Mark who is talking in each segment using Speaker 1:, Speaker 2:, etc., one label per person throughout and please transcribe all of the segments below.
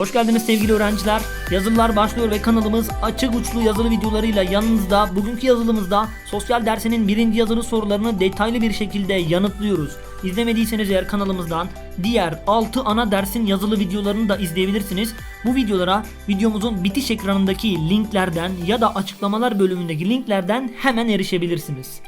Speaker 1: Hoş geldiniz sevgili öğrenciler. Yazılılar başlıyor ve kanalımız açık uçlu yazılı videolarıyla yanınızda. Bugünkü yazılımızda sosyal dersinin birinci yazılı sorularını detaylı bir şekilde yanıtlıyoruz. İzlemediyseniz eğer kanalımızdan diğer 6 ana dersin yazılı videolarını da izleyebilirsiniz. Bu videolara videomuzun bitiş ekranındaki linklerden ya da açıklamalar bölümündeki linklerden hemen erişebilirsiniz.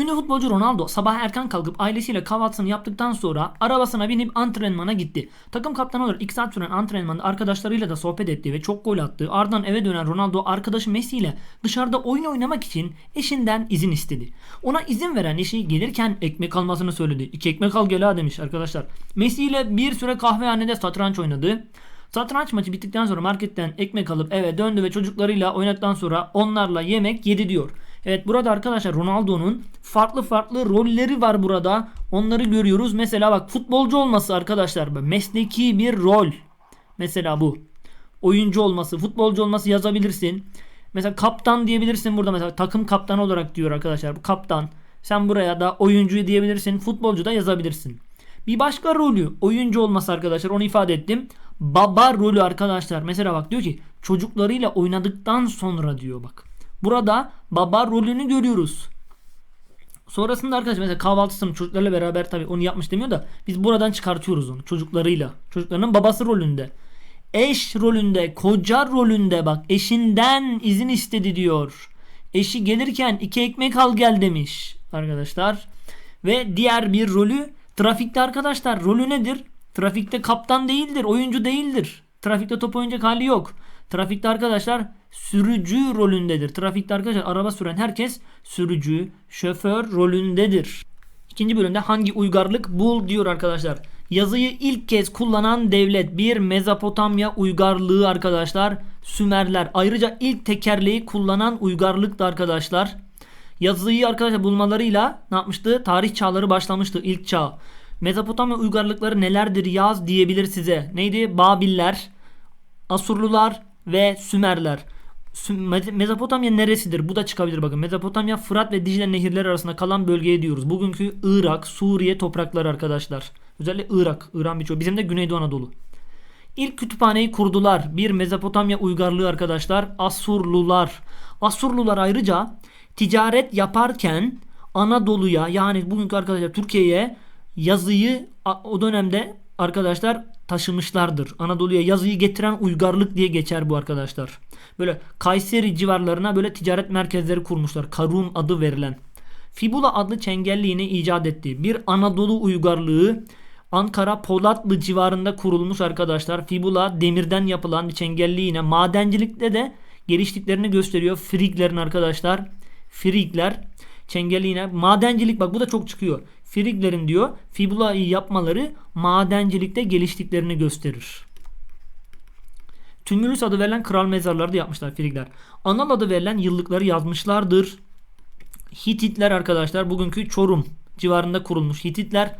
Speaker 1: Ünlü futbolcu Ronaldo sabah erken kalkıp ailesiyle kahvaltısını yaptıktan sonra arabasına binip antrenmana gitti. Takım kaptanı olarak 2 saat süren antrenmanda arkadaşlarıyla da sohbet etti ve çok gol attı. Ardından eve dönen Ronaldo arkadaşı Messi ile dışarıda oyun oynamak için eşinden izin istedi. Ona izin veren eşi gelirken ekmek almasını söyledi. İki ekmek al gel ha demiş arkadaşlar. Messi ile bir süre kahvehanede satranç oynadı. Satranç maçı bittikten sonra marketten ekmek alıp eve döndü ve çocuklarıyla oynadıktan sonra onlarla yemek yedi diyor. Evet burada arkadaşlar Ronaldo'nun farklı farklı rolleri var burada. Onları görüyoruz. Mesela bak futbolcu olması arkadaşlar mesleki bir rol. Mesela bu. Oyuncu olması, futbolcu olması yazabilirsin. Mesela kaptan diyebilirsin burada mesela takım kaptanı olarak diyor arkadaşlar. Bu kaptan. Sen buraya da oyuncu diyebilirsin. Futbolcu da yazabilirsin. Bir başka rolü oyuncu olması arkadaşlar onu ifade ettim. Baba rolü arkadaşlar. Mesela bak diyor ki çocuklarıyla oynadıktan sonra diyor bak. Burada baba rolünü görüyoruz. Sonrasında arkadaşlar mesela kahvaltısını çocuklarla beraber tabii onu yapmış demiyor da biz buradan çıkartıyoruz onu çocuklarıyla. Çocuklarının babası rolünde. Eş rolünde, koca rolünde bak eşinden izin istedi diyor. Eşi gelirken iki ekmek al gel demiş arkadaşlar. Ve diğer bir rolü trafikte arkadaşlar rolü nedir? Trafikte kaptan değildir, oyuncu değildir. Trafikte top oynayacak hali yok. Trafikte arkadaşlar sürücü rolündedir. Trafikte arkadaşlar araba süren herkes sürücü, şoför rolündedir. İkinci bölümde hangi uygarlık bul diyor arkadaşlar. Yazıyı ilk kez kullanan devlet bir Mezopotamya uygarlığı arkadaşlar. Sümerler. Ayrıca ilk tekerleği kullanan uygarlık da arkadaşlar. Yazıyı arkadaşlar bulmalarıyla ne yapmıştı? Tarih çağları başlamıştı ilk çağ. Mezopotamya uygarlıkları nelerdir yaz diyebilir size. Neydi? Babiller, Asurlular ve Sümerler. Mezopotamya neresidir? Bu da çıkabilir bakın. Mezopotamya Fırat ve Dicle nehirleri arasında kalan bölgeye diyoruz. Bugünkü Irak, Suriye toprakları arkadaşlar. Özellikle Irak, İran birçoğu. Bizim de Güneydoğu Anadolu. İlk kütüphaneyi kurdular. Bir Mezopotamya uygarlığı arkadaşlar. Asurlular. Asurlular ayrıca ticaret yaparken Anadolu'ya yani bugünkü arkadaşlar Türkiye'ye yazıyı o dönemde arkadaşlar taşımışlardır. Anadolu'ya yazıyı getiren uygarlık diye geçer bu arkadaşlar. Böyle Kayseri civarlarına böyle ticaret merkezleri kurmuşlar. Karun adı verilen. Fibula adlı çengelliğini icat etti. Bir Anadolu uygarlığı Ankara Polatlı civarında kurulmuş arkadaşlar. Fibula demirden yapılan bir çengelli yine madencilikte de geliştiklerini gösteriyor. Friglerin arkadaşlar. Frigler çengelli yine madencilik bak bu da çok çıkıyor. Friglerin diyor fibulayı yapmaları madencilikte geliştiklerini gösterir. Tümülüs adı verilen kral mezarları da yapmışlar Frigler. Anal adı verilen yıllıkları yazmışlardır. Hititler arkadaşlar bugünkü Çorum civarında kurulmuş Hititler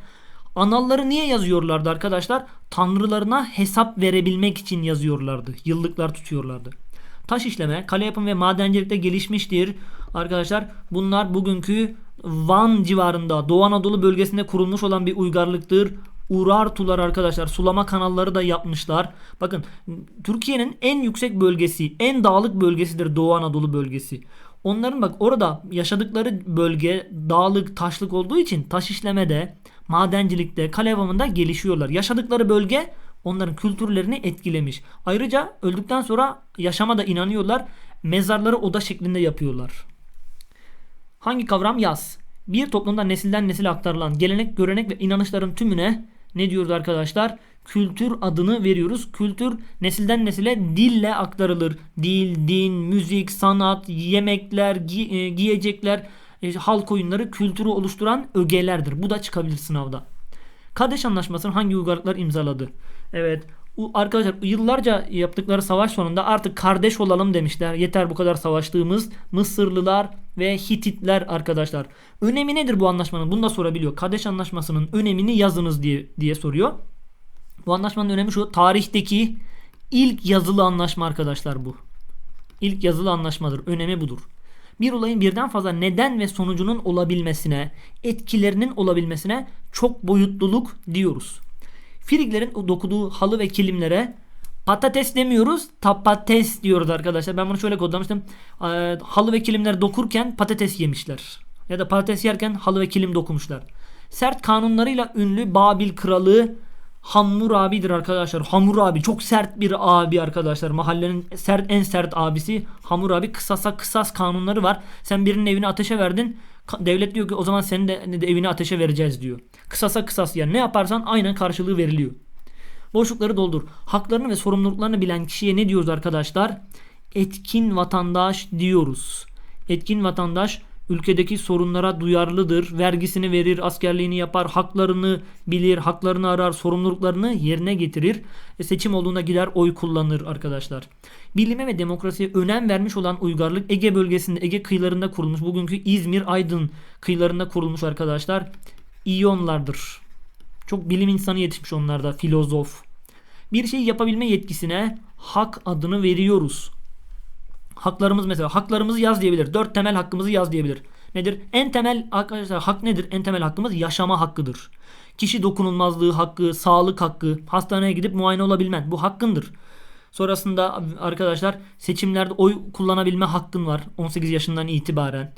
Speaker 1: analları niye yazıyorlardı arkadaşlar? Tanrılarına hesap verebilmek için yazıyorlardı. Yıllıklar tutuyorlardı. Taş işleme, kale yapım ve madencilikte gelişmiştir. Arkadaşlar bunlar bugünkü Van civarında Doğu Anadolu bölgesinde kurulmuş olan bir uygarlıktır. Urartular arkadaşlar sulama kanalları da yapmışlar. Bakın Türkiye'nin en yüksek bölgesi, en dağlık bölgesidir Doğu Anadolu bölgesi. Onların bak orada yaşadıkları bölge dağlık, taşlık olduğu için taş işlemede, madencilikte, kale yapımında gelişiyorlar. Yaşadıkları bölge onların kültürlerini etkilemiş. Ayrıca öldükten sonra yaşama da inanıyorlar. Mezarları oda şeklinde yapıyorlar. Hangi kavram yaz? Bir toplumda nesilden nesile aktarılan gelenek, görenek ve inanışların tümüne ne diyoruz arkadaşlar? Kültür adını veriyoruz. Kültür nesilden nesile dille aktarılır. Dil, din, müzik, sanat, yemekler, gi- e, giyecekler, e, halk oyunları kültürü oluşturan ögelerdir. Bu da çıkabilir sınavda. Kadeş Anlaşması'nı hangi uygarlıklar imzaladı? Evet. Arkadaşlar yıllarca yaptıkları savaş sonunda artık kardeş olalım demişler. Yeter bu kadar savaştığımız Mısırlılar ve Hititler arkadaşlar. Önemi nedir bu anlaşmanın? Bunu da sorabiliyor. Kadeş Anlaşması'nın önemini yazınız diye diye soruyor. Bu anlaşmanın önemi şu. Tarihteki ilk yazılı anlaşma arkadaşlar bu. İlk yazılı anlaşmadır. Önemi budur. Bir olayın birden fazla neden ve sonucunun olabilmesine, etkilerinin olabilmesine çok boyutluluk diyoruz. Friglerin dokuduğu halı ve kilimlere Patates demiyoruz, tapates diyoruz arkadaşlar. Ben bunu şöyle kodlamıştım. Ee, halı ve kilimler dokurken patates yemişler. Ya da patates yerken halı ve kilim dokumuşlar. Sert kanunlarıyla ünlü Babil kralı Hammurabi'dir arkadaşlar. Hammurabi çok sert bir abi arkadaşlar. Mahallenin sert en sert abisi Hammurabi. Kısasa kısas kanunları var. Sen birinin evini ateşe verdin. Devlet diyor ki o zaman senin de evini ateşe vereceğiz diyor. Kısasa kısas yani ne yaparsan aynen karşılığı veriliyor. Boşlukları doldur. Haklarını ve sorumluluklarını bilen kişiye ne diyoruz arkadaşlar? Etkin vatandaş diyoruz. Etkin vatandaş ülkedeki sorunlara duyarlıdır. Vergisini verir, askerliğini yapar, haklarını bilir, haklarını arar, sorumluluklarını yerine getirir. E, seçim olduğunda gider oy kullanır arkadaşlar. Bilime ve demokrasiye önem vermiş olan uygarlık Ege bölgesinde, Ege kıyılarında kurulmuş. Bugünkü İzmir, Aydın kıyılarında kurulmuş arkadaşlar. İyonlardır. Çok bilim insanı yetişmiş onlarda, filozof. Bir şeyi yapabilme yetkisine hak adını veriyoruz. Haklarımız mesela haklarımızı yaz diyebilir. Dört temel hakkımızı yaz diyebilir. Nedir? En temel arkadaşlar hak nedir? En temel hakkımız yaşama hakkıdır. Kişi dokunulmazlığı hakkı, sağlık hakkı, hastaneye gidip muayene olabilmen bu hakkındır. Sonrasında arkadaşlar seçimlerde oy kullanabilme hakkın var 18 yaşından itibaren.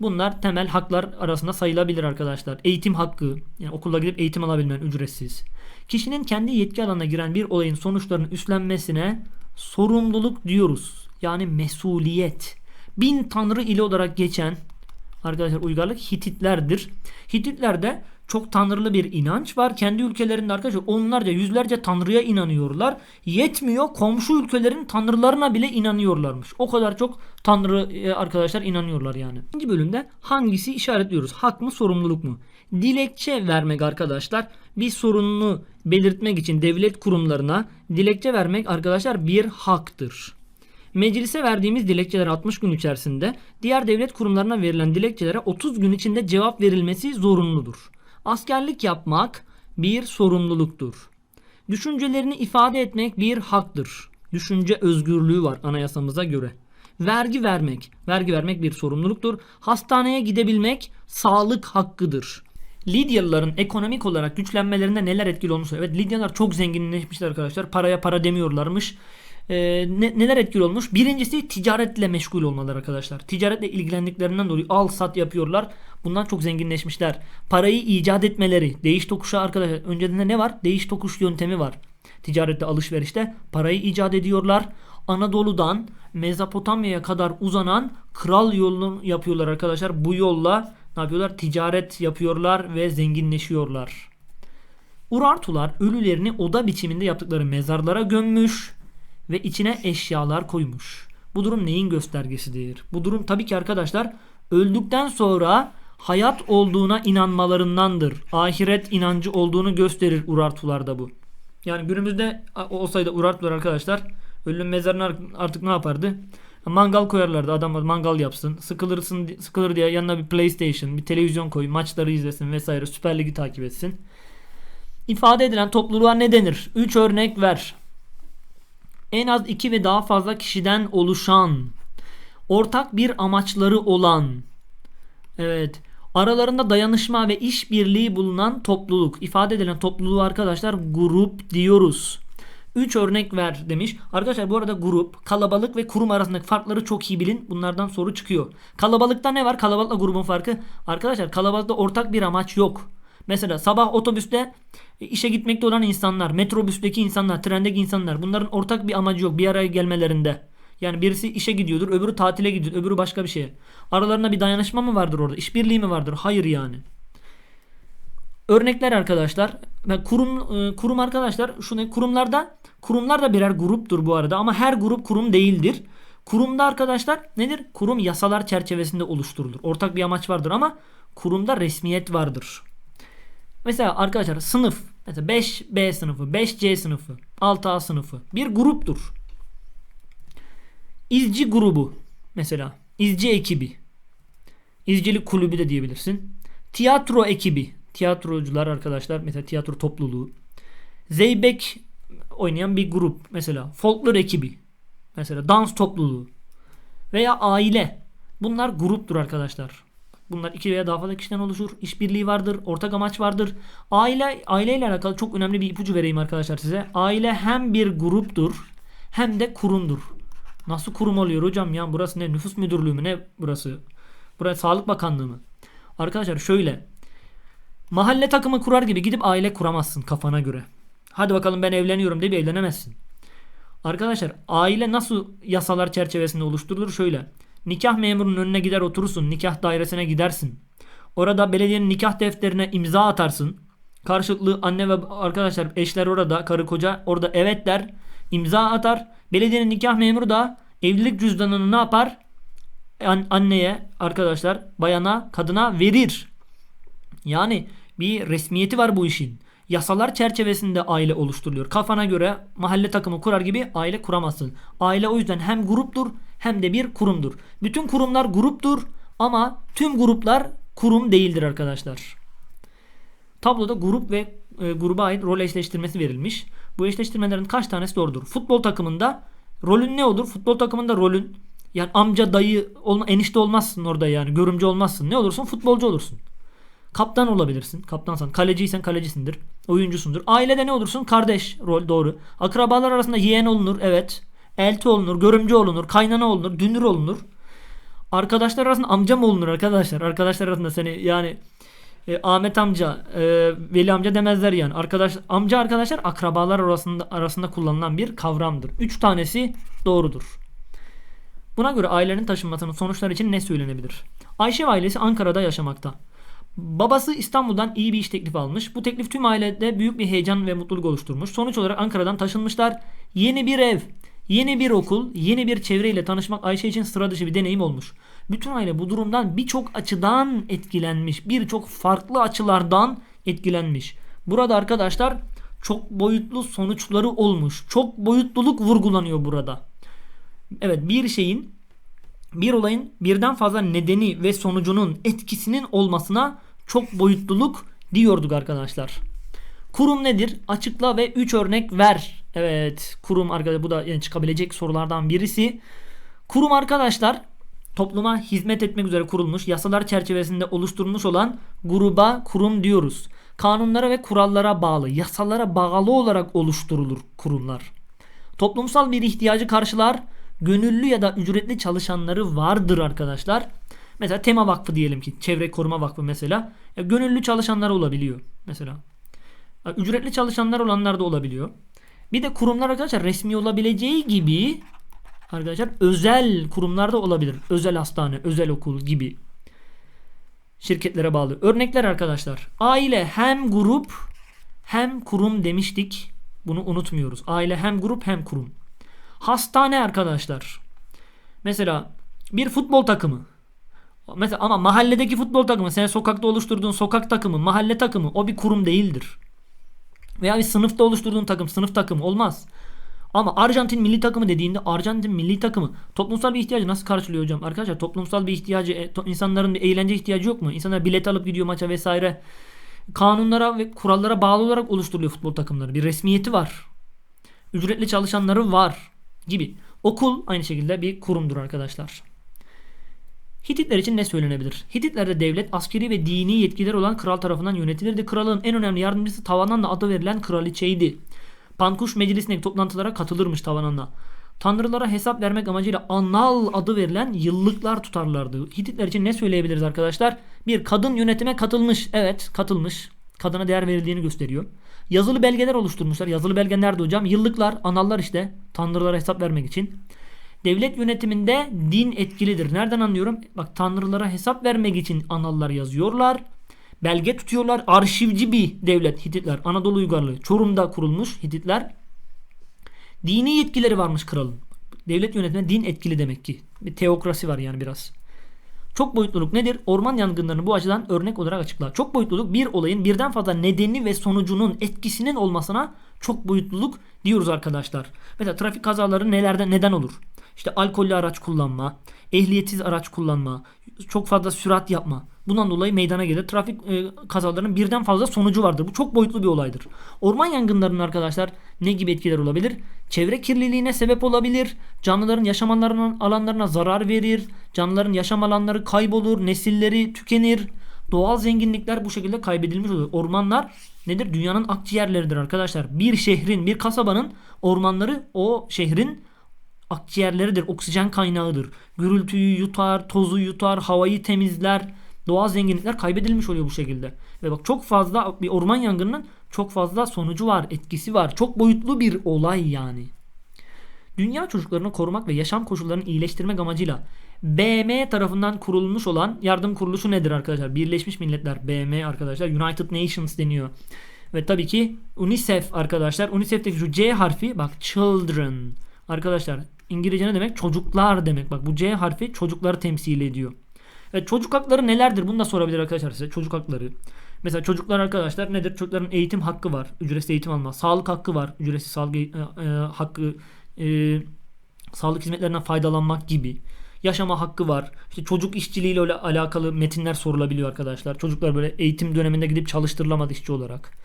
Speaker 1: Bunlar temel haklar arasında sayılabilir arkadaşlar. Eğitim hakkı, yani okula gidip eğitim alabilmen ücretsiz. Kişinin kendi yetki alanına giren bir olayın sonuçlarını üstlenmesine sorumluluk diyoruz. Yani mesuliyet. Bin tanrı ili olarak geçen arkadaşlar uygarlık Hititlerdir. Hititlerde çok tanrılı bir inanç var. Kendi ülkelerinde arkadaşlar onlarca yüzlerce tanrıya inanıyorlar. Yetmiyor komşu ülkelerin tanrılarına bile inanıyorlarmış. O kadar çok tanrı e, arkadaşlar inanıyorlar yani. İkinci bölümde hangisi işaretliyoruz? Hak mı sorumluluk mu? Dilekçe vermek arkadaşlar bir sorununu belirtmek için devlet kurumlarına dilekçe vermek arkadaşlar bir haktır. Meclise verdiğimiz dilekçeler 60 gün içerisinde diğer devlet kurumlarına verilen dilekçelere 30 gün içinde cevap verilmesi zorunludur. Askerlik yapmak bir sorumluluktur. Düşüncelerini ifade etmek bir haktır. Düşünce özgürlüğü var anayasamıza göre. Vergi vermek, vergi vermek bir sorumluluktur. Hastaneye gidebilmek sağlık hakkıdır. Lidyalıların ekonomik olarak güçlenmelerinde neler etkili olmuş? Evet Lidyalılar çok zenginleşmişler arkadaşlar. Paraya para demiyorlarmış. Ee, ne- neler etkili olmuş? Birincisi ticaretle meşgul olmaları arkadaşlar. Ticaretle ilgilendiklerinden dolayı al sat yapıyorlar. Bundan çok zenginleşmişler. Parayı icat etmeleri, değiş tokuşa arkadaşlar. Önceden ne var? Değiş tokuş yöntemi var. Ticarette alışverişte parayı icat ediyorlar. Anadolu'dan Mezopotamya'ya kadar uzanan kral yolunu yapıyorlar arkadaşlar. Bu yolla ne yapıyorlar? Ticaret yapıyorlar ve zenginleşiyorlar. Urartular ölülerini oda biçiminde yaptıkları mezarlara gömmüş ve içine eşyalar koymuş. Bu durum neyin göstergesidir? Bu durum tabii ki arkadaşlar öldükten sonra hayat olduğuna inanmalarındandır. Ahiret inancı olduğunu gösterir Urartularda bu. Yani günümüzde olsaydı Urartular arkadaşlar ölüm mezarına artık ne yapardı? Mangal koyarlardı adamlar mangal yapsın. Sıkılırsın sıkılır diye yanına bir PlayStation, bir televizyon koy, maçları izlesin vesaire, Süper Lig'i takip etsin. İfade edilen topluluğa ne denir? 3 örnek ver. En az 2 ve daha fazla kişiden oluşan, ortak bir amaçları olan, evet, aralarında dayanışma ve işbirliği bulunan topluluk. İfade edilen topluluğu arkadaşlar grup diyoruz. 3 örnek ver demiş. Arkadaşlar bu arada grup, kalabalık ve kurum arasındaki farkları çok iyi bilin. Bunlardan soru çıkıyor. Kalabalıkta ne var? Kalabalıkla grubun farkı. Arkadaşlar kalabalıkta ortak bir amaç yok. Mesela sabah otobüste işe gitmekte olan insanlar, metrobüsteki insanlar, trendeki insanlar bunların ortak bir amacı yok bir araya gelmelerinde. Yani birisi işe gidiyordur, öbürü tatile gidiyor, öbürü başka bir şeye. Aralarında bir dayanışma mı vardır orada? İşbirliği mi vardır? Hayır yani. Örnekler arkadaşlar. Kurum e, kurum arkadaşlar şunu kurumlarda kurumlar da birer gruptur bu arada ama her grup kurum değildir. Kurumda arkadaşlar nedir? Kurum yasalar çerçevesinde oluşturulur. Ortak bir amaç vardır ama kurumda resmiyet vardır. Mesela arkadaşlar sınıf mesela 5B sınıfı, 5C sınıfı, 6A sınıfı bir gruptur. İzci grubu mesela izci ekibi. İzcilik kulübü de diyebilirsin. Tiyatro ekibi. Tiyatrocular arkadaşlar mesela tiyatro topluluğu. Zeybek oynayan bir grup mesela. Folklor ekibi. Mesela dans topluluğu. Veya aile. Bunlar gruptur arkadaşlar. Bunlar iki veya daha fazla kişiden oluşur. İşbirliği vardır, ortak amaç vardır. Aile aileyle alakalı çok önemli bir ipucu vereyim arkadaşlar size. Aile hem bir gruptur hem de kurumdur. Nasıl kurum oluyor hocam ya? Burası ne? Nüfus müdürlüğü mü? Ne burası? Burası Sağlık Bakanlığı mı? Arkadaşlar şöyle. Mahalle takımı kurar gibi gidip aile kuramazsın kafana göre. Hadi bakalım ben evleniyorum diye bir evlenemezsin. Arkadaşlar aile nasıl yasalar çerçevesinde oluşturulur? Şöyle. Nikah memurunun önüne gider oturursun. Nikah dairesine gidersin. Orada belediyenin nikah defterine imza atarsın. Karşılıklı anne ve arkadaşlar eşler orada karı koca orada evet der. imza atar. Belediyenin nikah memuru da evlilik cüzdanını ne yapar? An- anneye arkadaşlar bayana kadına verir. Yani bir resmiyeti var bu işin. Yasalar çerçevesinde aile oluşturuluyor. Kafana göre mahalle takımı kurar gibi aile kuramazsın. Aile o yüzden hem gruptur hem de bir kurumdur. Bütün kurumlar gruptur ama tüm gruplar kurum değildir arkadaşlar. Tabloda grup ve e, gruba ait rol eşleştirmesi verilmiş. Bu eşleştirmelerin kaç tanesi doğrudur? Futbol takımında rolün ne olur? Futbol takımında rolün yani amca, dayı, olma, enişte olmazsın orada yani. Görümcü olmazsın. Ne olursun? Futbolcu olursun. Kaptan olabilirsin. Kaptansan. Kaleciysen kalecisindir. Oyuncusundur. Ailede ne olursun? Kardeş rol doğru. Akrabalar arasında yeğen olunur. Evet. Elti olunur. Görümcü olunur. Kaynana olunur. Dünür olunur. Arkadaşlar arasında amca mı olunur arkadaşlar? Arkadaşlar arasında seni yani e, Ahmet amca, e, Veli amca demezler yani. Arkadaş amca arkadaşlar akrabalar arasında arasında kullanılan bir kavramdır. Üç tanesi doğrudur. Buna göre ailenin taşınmasının sonuçları için ne söylenebilir? Ayşe ailesi Ankara'da yaşamakta. Babası İstanbul'dan iyi bir iş teklifi almış. Bu teklif tüm ailede büyük bir heyecan ve mutluluk oluşturmuş. Sonuç olarak Ankara'dan taşınmışlar. Yeni bir ev, yeni bir okul, yeni bir çevreyle tanışmak Ayşe için sıra dışı bir deneyim olmuş. Bütün aile bu durumdan birçok açıdan etkilenmiş. Birçok farklı açılardan etkilenmiş. Burada arkadaşlar çok boyutlu sonuçları olmuş. Çok boyutluluk vurgulanıyor burada. Evet bir şeyin bir olayın birden fazla nedeni ve sonucunun etkisinin olmasına çok boyutluluk diyorduk arkadaşlar. Kurum nedir? Açıkla ve 3 örnek ver. Evet kurum arkadaşlar bu da yani çıkabilecek sorulardan birisi. Kurum arkadaşlar topluma hizmet etmek üzere kurulmuş yasalar çerçevesinde oluşturulmuş olan gruba kurum diyoruz. Kanunlara ve kurallara bağlı, yasalara bağlı olarak oluşturulur kurumlar. Toplumsal bir ihtiyacı karşılar, gönüllü ya da ücretli çalışanları vardır arkadaşlar. Mesela Tema Vakfı diyelim ki Çevre Koruma Vakfı mesela e, gönüllü çalışanları olabiliyor mesela. E, Ücretli çalışanlar olanlar da olabiliyor. Bir de kurumlar arkadaşlar resmi olabileceği gibi arkadaşlar özel kurumlarda olabilir. Özel hastane, özel okul gibi şirketlere bağlı. Örnekler arkadaşlar. Aile hem grup hem kurum demiştik. Bunu unutmuyoruz. Aile hem grup hem kurum. Hastane arkadaşlar. Mesela bir futbol takımı. Mesela ama mahalledeki futbol takımı, sen sokakta oluşturduğun sokak takımı, mahalle takımı o bir kurum değildir. Veya bir sınıfta oluşturduğun takım, sınıf takımı olmaz. Ama Arjantin milli takımı dediğinde Arjantin milli takımı toplumsal bir ihtiyacı nasıl karşılıyor hocam? Arkadaşlar toplumsal bir ihtiyacı, e, insanların bir eğlence ihtiyacı yok mu? İnsanlar bilet alıp gidiyor maça vesaire. Kanunlara ve kurallara bağlı olarak oluşturuluyor futbol takımları. Bir resmiyeti var. Ücretli çalışanları var gibi. Okul aynı şekilde bir kurumdur arkadaşlar. Hititler için ne söylenebilir? Hititlerde devlet askeri ve dini yetkiler olan kral tarafından yönetilirdi. Kralın en önemli yardımcısı Tavanan'la adı verilen kraliçeydi. Pankuş meclisindeki toplantılara katılırmış Tavanan'la. Tanrılara hesap vermek amacıyla anal adı verilen yıllıklar tutarlardı. Hititler için ne söyleyebiliriz arkadaşlar? Bir kadın yönetime katılmış. Evet katılmış. Kadına değer verildiğini gösteriyor. Yazılı belgeler oluşturmuşlar. Yazılı belge nerede hocam? Yıllıklar, anallar işte. Tanrılara hesap vermek için. Devlet yönetiminde din etkilidir. Nereden anlıyorum? Bak tanrılara hesap vermek için anallar yazıyorlar. Belge tutuyorlar. Arşivci bir devlet Hititler. Anadolu Uygarlığı. Çorum'da kurulmuş Hititler. Dini yetkileri varmış kralın. Devlet yönetiminde din etkili demek ki. Bir teokrasi var yani biraz. Çok boyutluluk nedir? Orman yangınlarını bu açıdan örnek olarak açıklar. Çok boyutluluk bir olayın birden fazla nedeni ve sonucunun etkisinin olmasına çok boyutluluk diyoruz arkadaşlar. Mesela trafik kazaları nelerden neden olur? İşte alkollü araç kullanma, ehliyetsiz araç kullanma, çok fazla sürat yapma. Bundan dolayı meydana gelir. Trafik e, kazalarının birden fazla sonucu vardır. Bu çok boyutlu bir olaydır. Orman yangınlarının arkadaşlar ne gibi etkiler olabilir? Çevre kirliliğine sebep olabilir. Canlıların yaşam alanlarına, zarar verir. Canlıların yaşam alanları kaybolur. Nesilleri tükenir. Doğal zenginlikler bu şekilde kaybedilmiş olur. Ormanlar nedir? Dünyanın akciğerleridir arkadaşlar. Bir şehrin, bir kasabanın ormanları o şehrin akciğerleridir, oksijen kaynağıdır. Gürültüyü yutar, tozu yutar, havayı temizler. Doğal zenginlikler kaybedilmiş oluyor bu şekilde. Ve bak çok fazla bir orman yangınının çok fazla sonucu var, etkisi var. Çok boyutlu bir olay yani. Dünya çocuklarını korumak ve yaşam koşullarını iyileştirmek amacıyla BM tarafından kurulmuş olan yardım kuruluşu nedir arkadaşlar? Birleşmiş Milletler BM arkadaşlar United Nations deniyor. Ve tabii ki UNICEF arkadaşlar. UNICEF'teki şu C harfi bak children. Arkadaşlar İngilizce ne demek? Çocuklar demek. Bak bu C harfi çocukları temsil ediyor. Ve çocuk hakları nelerdir? Bunu da sorabilir arkadaşlar size. Çocuk hakları. Mesela çocuklar arkadaşlar nedir? Çocukların eğitim hakkı var. Ücretsiz eğitim alma. Sağlık hakkı var. Ücretsiz sağlık e, e, hakkı e, sağlık hizmetlerinden faydalanmak gibi. Yaşama hakkı var. İşte çocuk işçiliğiyle alakalı metinler sorulabiliyor arkadaşlar. Çocuklar böyle eğitim döneminde gidip çalıştırılamadı işçi olarak.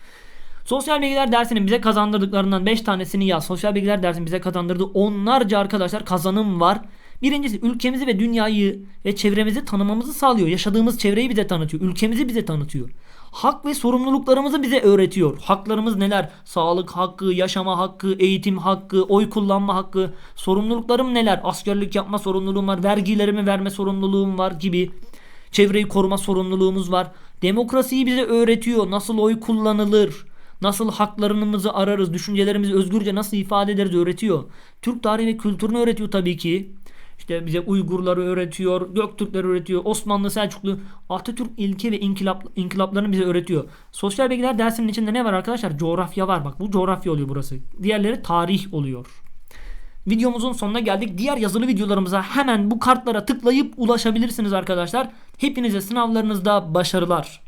Speaker 1: Sosyal bilgiler dersinin bize kazandırdıklarından 5 tanesini yaz. Sosyal bilgiler dersinin bize kazandırdığı onlarca arkadaşlar kazanım var. Birincisi ülkemizi ve dünyayı ve çevremizi tanımamızı sağlıyor. Yaşadığımız çevreyi bize tanıtıyor. Ülkemizi bize tanıtıyor. Hak ve sorumluluklarımızı bize öğretiyor. Haklarımız neler? Sağlık hakkı, yaşama hakkı, eğitim hakkı, oy kullanma hakkı. Sorumluluklarım neler? Askerlik yapma sorumluluğum var, vergilerimi verme sorumluluğum var gibi. Çevreyi koruma sorumluluğumuz var. Demokrasiyi bize öğretiyor. Nasıl oy kullanılır? Nasıl haklarımızı ararız, düşüncelerimizi özgürce nasıl ifade ederiz öğretiyor. Türk tarihi ve kültürünü öğretiyor tabii ki. İşte bize Uygurları öğretiyor, Göktürkleri öğretiyor, Osmanlı, Selçuklu, Atatürk ilke ve inkılap, inkılaplarını bize öğretiyor. Sosyal bilgiler dersinin içinde ne var arkadaşlar? Coğrafya var. Bak bu coğrafya oluyor burası. Diğerleri tarih oluyor. Videomuzun sonuna geldik. Diğer yazılı videolarımıza hemen bu kartlara tıklayıp ulaşabilirsiniz arkadaşlar. Hepinize sınavlarınızda başarılar.